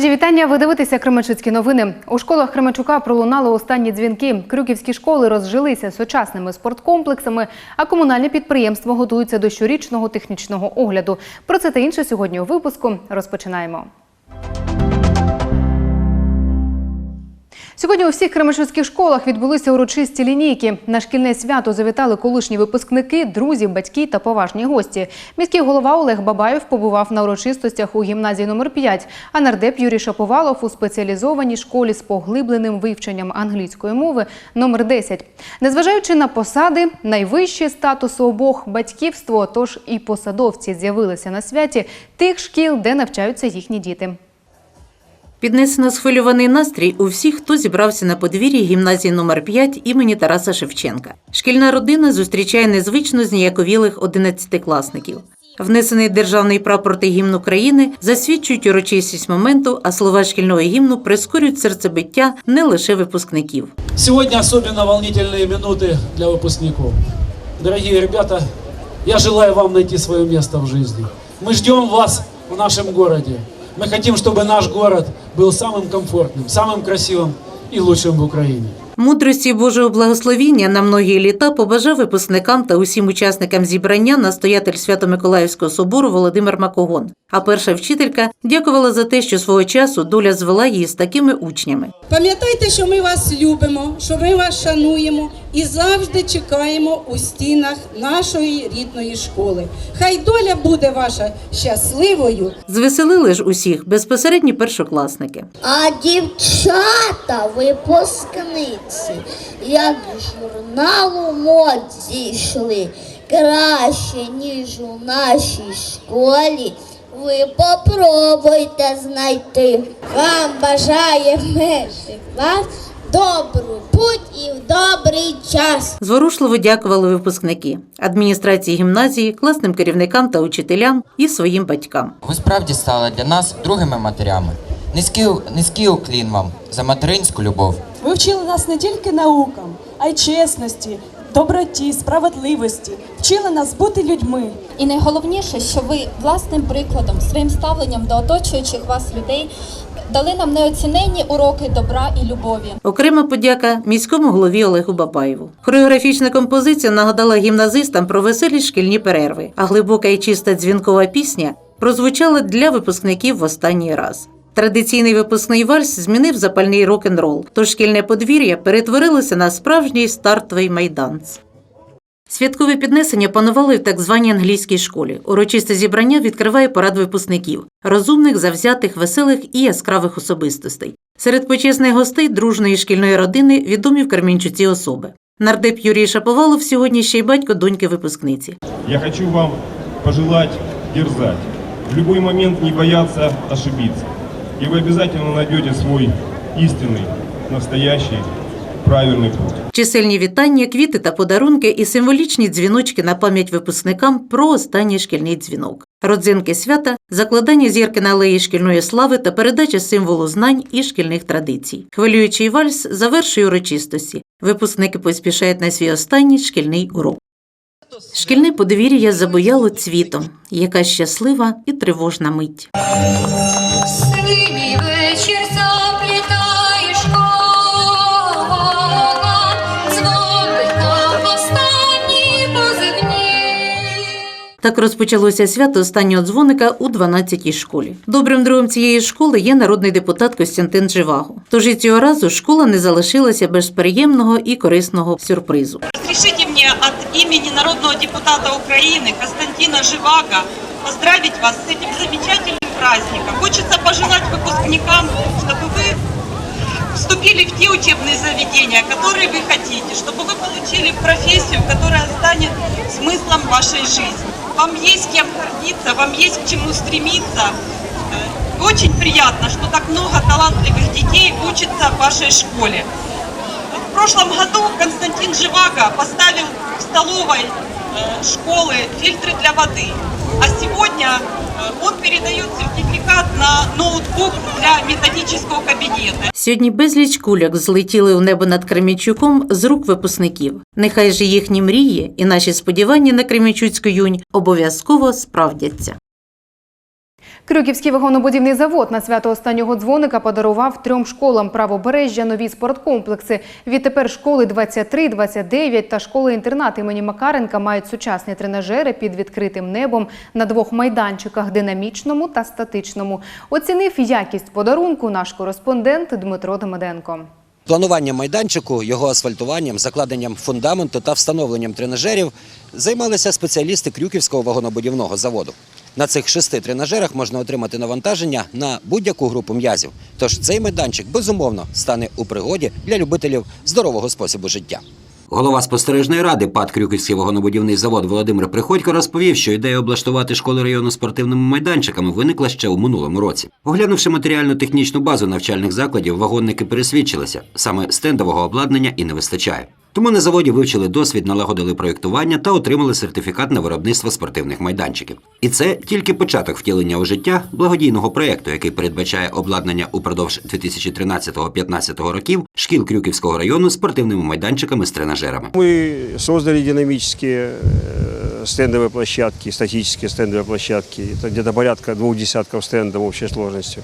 Мої вітання. Ви дивитеся Кременчуцькі новини. У школах Кременчука пролунали останні дзвінки. Крюківські школи розжилися сучасними спорткомплексами, а комунальне підприємство готується до щорічного технічного огляду. Про це та інше сьогодні у випуску розпочинаємо. Сьогодні у всіх кременчуцьких школах відбулися урочисті лінійки. На шкільне свято завітали колишні випускники, друзі, батьки та поважні гості. Міський голова Олег Бабаєв побував на урочистостях у гімназії номер 5, а нардеп Юрій Шаповалов у спеціалізованій школі з поглибленим вивченням англійської мови номер 10. Незважаючи на посади, найвищі статуси обох батьківство, тож і посадовці з'явилися на святі тих шкіл, де навчаються їхні діти. Піднесено схвильований настрій у всіх, хто зібрався на подвір'ї гімназії номер 5 імені Тараса Шевченка. Шкільна родина зустрічає незвично зніяковілих одинадцятикласників. Внесений державний прапор та гімн України засвідчують урочистість моменту, а слова шкільного гімну прискорюють серцебиття не лише випускників. Сегодня особенно волнительные минуты для выпускников. Дорогие ребята, я желаю вам найти свое место в жизни. Мы ждем вас в нашем городе. Мы хотим, чтобы наш город был самым комфортным, самым красивым и лучшим в Украине. Мудрості Божого благословіння на многі літа побажав випускникам та усім учасникам зібрання настоятель Свято-Миколаївського собору Володимир Макогон. А перша вчителька дякувала за те, що свого часу доля звела її з такими учнями. Пам'ятайте, що ми вас любимо, що ми вас шануємо і завжди чекаємо у стінах нашої рідної школи. Хай доля буде ваша щасливою. Звеселили ж усіх безпосередні першокласники. А дівчата випускниці, як журналу мод зійшли, краще, ніж у нашій школі. Ви попробуйте знайти. Вам бажає перший клас добру путь і в добрий час. Зворушливо дякували випускники, адміністрації гімназії, класним керівникам та учителям і своїм батькам. Ви справді стали для нас другими матерями. Низький, низький уклін вам за материнську любов. Ви вчили нас не тільки наукам, а й чесності, доброті, справедливості. Вчили нас бути людьми. І найголовніше, що ви власним прикладом, своїм ставленням до оточуючих вас людей дали нам неоціненні уроки добра і любові. Окрема подяка міському голові Олегу Бабаєву. Хореографічна композиція нагадала гімназистам про веселі шкільні перерви, а глибока і чиста дзвінкова пісня прозвучала для випускників в останній раз. Традиційний випускний вальс змінив запальний рок-н-рол, тож шкільне подвір'я перетворилося на справжній стартовий майданц. Святкове піднесення панували в так званій англійській школі. Урочисте зібрання відкриває парад випускників, розумних, завзятих, веселих і яскравих особистостей. Серед почесних гостей дружної шкільної родини відомі в Кремінчуці особи. Нардеп Юрій Шаповалов сьогодні ще й батько доньки випускниці. Я хочу вам пожелать дерзать. В любой момент не бояться ошибиться И вы обязательно найдете свой истинный, настоящий, правильный путь. Чисельні вітання, квіти та подарунки і символічні дзвіночки на пам'ять випускникам про останній шкільний дзвінок. Родзинки свята, закладання зірки на алеї шкільної слави та передача символу знань і шкільних традицій. Хвилюючий вальс завершує урочистості. Випускники поспішають на свій останній шкільний урок. Шкільне подвір'я забояло цвітом, яка щаслива і тривожна мить. Так розпочалося свято останнього дзвоника у 12-й школі. Добрим другом цієї школи є народний депутат Костянтин Живаго. Тож і цього разу школа не залишилася без приємного і корисного сюрпризу. Разрешите мне от имени народного депутата Украины Константина Живаго поздравить вас с этим замечательным праздником. Хочется пожелать выпускникам, чтобы вы вступили в те учебные заведения, которые вы хотите, чтобы вы получили профессию, которая станет смыслом вашей жизни. Вам есть кем гордиться, вам есть к чему стремиться. Э, Очень приятно, что так много талантливых детей учатся в вашей школе. В прошлом году Константин Живаго поставил в столовой э, школы фильтры для воды. А сегодня он передает сертификат на ноутбук для методического кабинета. Сьогодні безліч кульок злетіли у небо над Кремінчуком з рук випускників. Нехай же їхні мрії і наші сподівання на Кремінчуцьку юнь обов'язково справдяться. Крюківський вагонобудівний завод на свято останнього дзвоника подарував трьом школам правобережжя нові спорткомплекси. Відтепер школи 23, 29 та школи-інтернат імені Макаренка мають сучасні тренажери під відкритим небом на двох майданчиках – динамічному та статичному. Оцінив якість подарунку наш кореспондент Дмитро Демиденко. Плануванням майданчику, його асфальтуванням, закладенням фундаменту та встановленням тренажерів займалися спеціалісти Крюківського вагонобудівного заводу. На цих шести тренажерах можна отримати навантаження на будь-яку групу м'язів. Тож цей майданчик безумовно стане у пригоді для любителів здорового способу життя. Голова спостережної ради ПАД Крюківський вагонобудівний завод Володимир Приходько розповів, що ідея облаштувати школи району спортивними майданчиками виникла ще у минулому році. Оглянувши матеріально-технічну базу навчальних закладів, вагонники пересвідчилися, саме стендового обладнання і не вистачає. Тому на заводі вивчили досвід, налагодили проєктування та отримали сертифікат на виробництво спортивних майданчиків. І це тільки початок втілення у життя благодійного проєкту, який передбачає обладнання упродовж 2013-2015 років шкіл Крюківського району спортивними майданчиками з тренажерами. Мы создали динамические э, стендовые площадки, статические стендовые площадки. Это где-то порядка двух десятков стендов общей сложностью.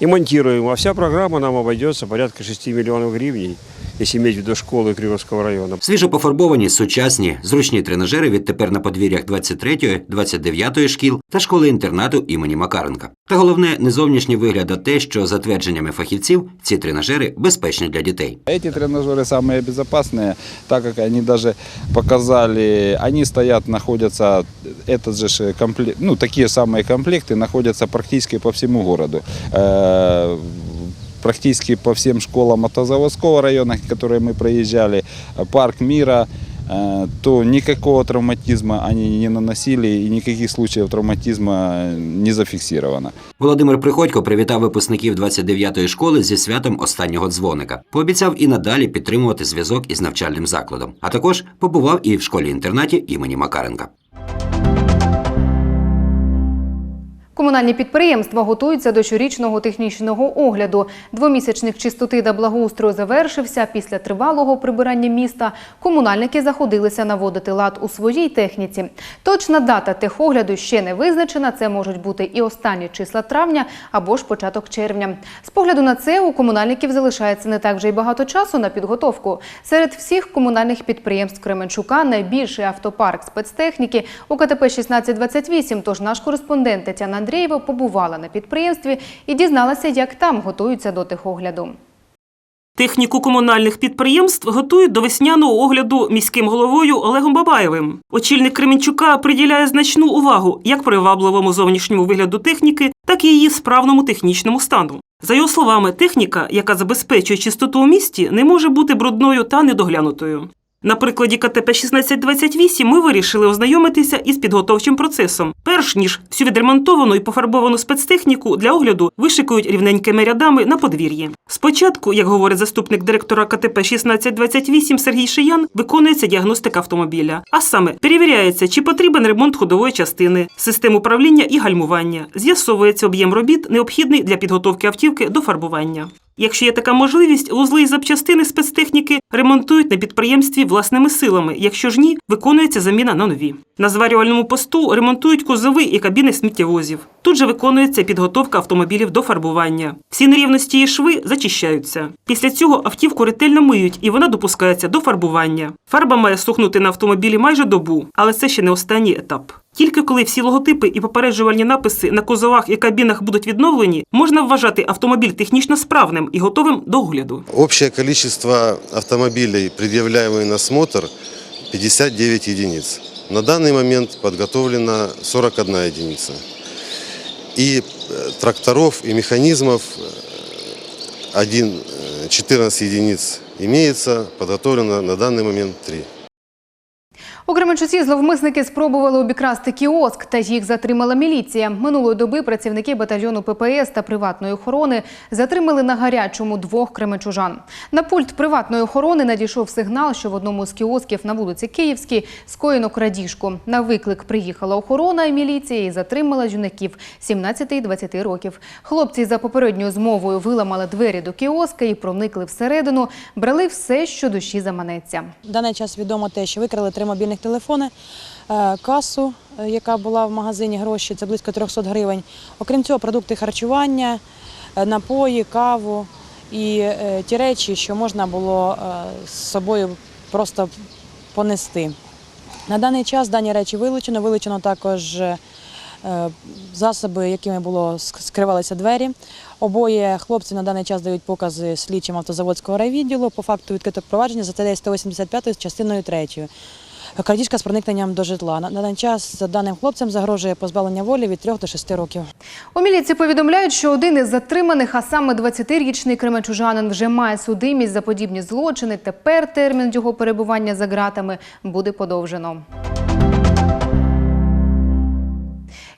И монтируем. А вся программа нам обойдется порядка 6 миллионов гривен, если иметь в виду школы Кривовского района. Свіжо пофарбовані, сучасні, зручні тренажери відтепер на подвір'ях 23-ї, 29-ї шкіл та школи-інтернату імені Макаренка. Та головне не зовнішній вигляд, а те, що за твердженнями фахівців ці тренажери безпечні для дітей. Эти тренажеры самые безопасные, так как они даже показали, они стоят, находятся, этот же ж комплект, ну такие самые комплекты находятся практически по всему городу. Э, Практически по всем школам автозаводского района, которые мы проезжали, э, парк мира, э, то никакого травматизма они не наносили и никаких случаев травматизма не зафиксировано. Володимир Приходько привітав випускників 29-ї школи зі святом останнього дзвоника. Пообіцяв і надалі підтримувати зв'язок із навчальним закладом. А також побував і в школі-інтернаті імені Макаренка. Комунальні підприємства готуються до щорічного технічного огляду. Двомісячник чистоти та благоустрою завершився. Після тривалого прибирання міста комунальники заходилися наводити лад у своїй техніці. Точна дата техогляду ще не визначена. Це можуть бути і останні числа травня або ж початок червня. З погляду на це у комунальників залишається не так вже й багато часу на підготовку. Серед всіх комунальних підприємств Кременчука найбільший автопарк спецтехніки у КТП 1628. Тож наш кореспондент Тетяна Андрієва побувала на підприємстві і дізналася, як там готуються до техогляду. Техніку комунальних підприємств готують до весняного огляду міським головою Олегом Бабаєвим. Очільник Кременчука приділяє значну увагу як привабливому зовнішньому вигляду техніки, так і її справному технічному стану. За його словами, техніка, яка забезпечує чистоту у місті, не може бути брудною та недоглянутою. На прикладі КТП 1628 ми вирішили ознайомитися із підготовчим процесом. Перш ніж всю відремонтовану і пофарбовану спецтехніку для огляду вишикують рівненькими рядами на подвір'ї. Спочатку, як говорить заступник директора КТП 1628 Сергій Шиян, виконується діагностика автомобіля. А саме перевіряється, чи потрібен ремонт ходової частини, систем управління і гальмування. З'ясовується об'єм робіт, необхідний для підготовки автівки до фарбування. Якщо є така можливість, вузли і запчастини спецтехніки ремонтують на підприємстві власними силами. Якщо ж ні, виконується заміна на нові. На зварювальному посту ремонтують кузови і кабіни сміттєвозів. Тут же виконується підготовка автомобілів до фарбування. Всі нерівності і шви зачищаються. Після цього автівку ретельно миють, і вона допускається до фарбування. Фарба має сухнути на автомобілі майже добу, але це ще не останній етап. Тільки коли всі логотипи і попереджувальні написи на кузовах і кабінах будуть відновлені, можна вважати автомобіль технічно справним і готовим до огляду. Общее количество автомобилей, предъявляемые на осмотр, 59 единиц. На данный момент подготовлено 41 единица. И э, тракторов, и механизмов э, один, э, 14 единиц имеется, подготовлено на данный момент 3. У Кременчуці зловмисники спробували обікрасти кіоск, та їх затримала міліція. Минулої доби працівники батальйону ППС та приватної охорони затримали на гарячому двох кременчужан. На пульт приватної охорони надійшов сигнал, що в одному з кіосків на вулиці Київській скоєно крадіжку. На виклик приїхала охорона і міліція і затримала юнаків 17 і 20 років. Хлопці за попередньою змовою виламали двері до кіоска і проникли всередину, брали все, що душі заманеться. В даний час відомо те, що викрали три мобільних телефони, е, касу, е, яка була в магазині гроші, це близько 300 гривень. Окрім цього, продукти харчування, е, напої, каву і ті речі, що можна було з собою просто понести. На даний час дані речі вилучено. Вилучено також засоби, якими було скривалися двері. Обоє хлопці на даний час дають покази слідчим автозаводського райвідділу по факту відкритого провадження за статтею 185 частиною 3. Крадіжка з проникненням до житла. На даний час даним хлопцям загрожує позбавлення волі від 3 до 6 років. У міліції повідомляють, що один із затриманих, а саме 20-річний кременчужанин, вже має судимість за подібні злочини. Тепер термін його перебування за ґратами буде подовжено.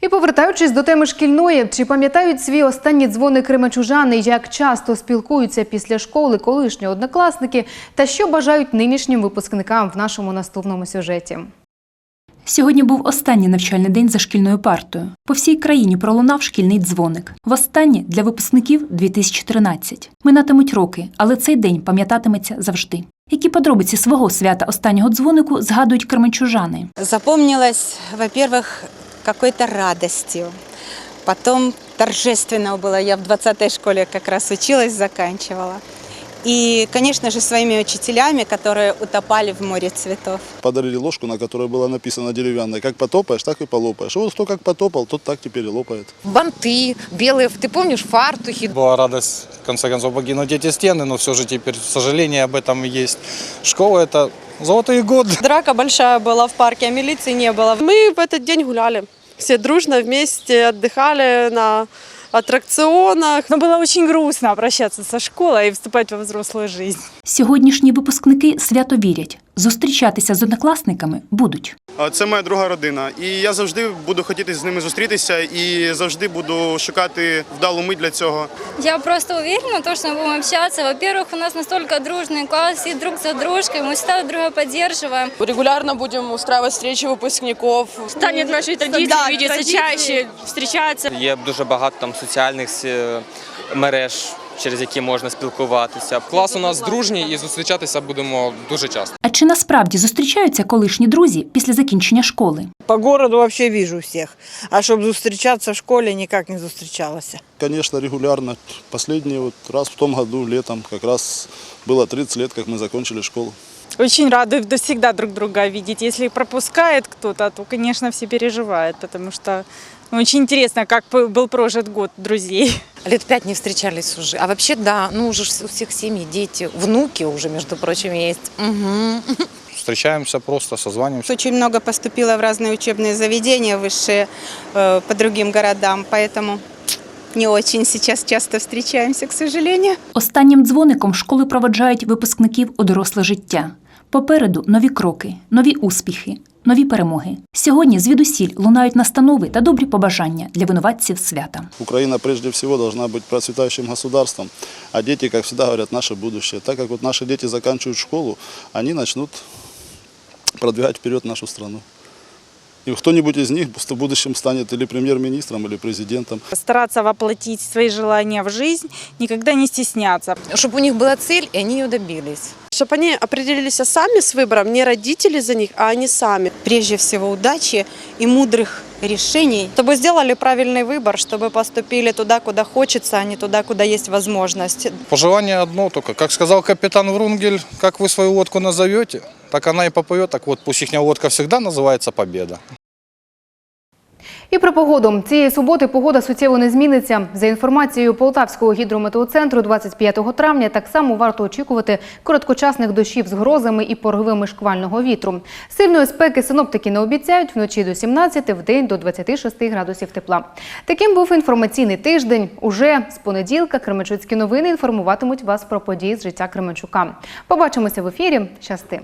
І повертаючись до теми шкільної, чи пам'ятають свій останні дзвони кременчужани, як часто спілкуються після школи колишні однокласники та що бажають нинішнім випускникам в нашому наступному сюжеті. Сьогодні був останній навчальний день за шкільною партою. По всій країні пролунав шкільний дзвоник. Востаннє для випускників 2013. Минатимуть роки, але цей день пам'ятатиметься завжди. Які подробиці свого свята останнього дзвонику згадують кременчужани? Запомнилось, во-первых, какой-то радостью. Потом торжественно было. Я в 20-й школе как раз училась, заканчивала. И, конечно же, своими учителями, которые утопали в море цветов. Подарили ложку, на которой было написано деревянной. Как потопаешь, так и полопаешь. И вот кто как потопал, тот так теперь и лопает. Банты белые, ты помнишь, фартухи. Была радость, в конце концов, покинуть эти стены, но все же теперь сожаление об этом есть. Школа – это золотые годы. Драка большая была в парке, а милиции не было. Мы в этот день гуляли. Все дружно вместе отдыхали на аттракционах. Но было очень грустно обращатися со школой и вступать во взрослую жизнь. Сьогоднішні випускники свято вірять. Зустрічатися з однокласниками будуть. Це моя друга родина, і я завжди буду хотіти з ними зустрітися і завжди буду шукати вдалу мить для цього. Я просто уверена, то, что мы будем общаться. Во-первых, у нас настолько дружный класс, все друг за дружкой, мы всегда друг друга поддерживаем. Регулярно будем устраивать встречи выпускников. Станет нашей традицией Да, видеться традицией. чаще, встречаться. Є дуже багато там соціальних е, мереж, через які можна спілкуватися. Клас у нас дружній і зустрічатися будемо дуже часто. А чи насправді зустрічаються колишні друзі після закінчення школи? По городу вообще вижу всех. А чтобы зустрічаться в школе, никак не зустрічалася. Конечно, регулярно. Последний вот раз в том году, летом, как раз было 30 лет, как мы закончили школу. Очень рады всегда друг друга видеть. Если пропускает кто-то, то, конечно, все переживают, потому что ну, очень интересно, как п- был прожит год друзей. Лет пять не встречались уже. А вообще, да, ну уже у всех семьи, дети, внуки уже, между прочим, есть. Угу. Встречаемся просто, созваниваемся. Очень много поступило в разные учебные заведения высшие э, по другим городам, поэтому не очень сейчас часто встречаемся, к сожалению. Останнім дзвоником школи проведжають випускників у доросле життя. Попереду нові кроки, нові успіхи, нові перемоги. Сьогодні звідусіль лунають настанови та добрі побажання для винуватців свята. Україна прежде всего должна бути процвітаючим государством, а діти, як завжди, говорять, наше будущее. Так як от наші діти закінчують школу, вони почнуть продвигати вперед нашу страну. И кто-нибудь из них в будущем станет или премьер-министром, или президентом. Стараться воплотить свои желания в жизнь, никогда не стесняться. Чтобы у них была цель, и они ее добились. Чтобы они определились сами с выбором, не родители за них, а они сами. Прежде всего удачи и мудрых решений. Чтобы сделали правильный выбор, чтобы поступили туда, куда хочется, а не туда, куда есть возможность. Пожелание одно только. Как сказал капитан Врунгель, как вы свою лодку назовете, так она и попоет. Так вот, пусть их лодка всегда называется «Победа». І про погоду. Цієї суботи погода суттєво не зміниться. За інформацією Полтавського гідрометеоцентру, 25 травня так само варто очікувати короткочасних дощів з грозами і поривами шквального вітру. Сильної спеки синоптики не обіцяють вночі до 17, в день до 26 градусів тепла. Таким був інформаційний тиждень. Уже з понеділка Кременчуцькі новини інформуватимуть вас про події з життя Кременчука. Побачимося в ефірі. Щасти!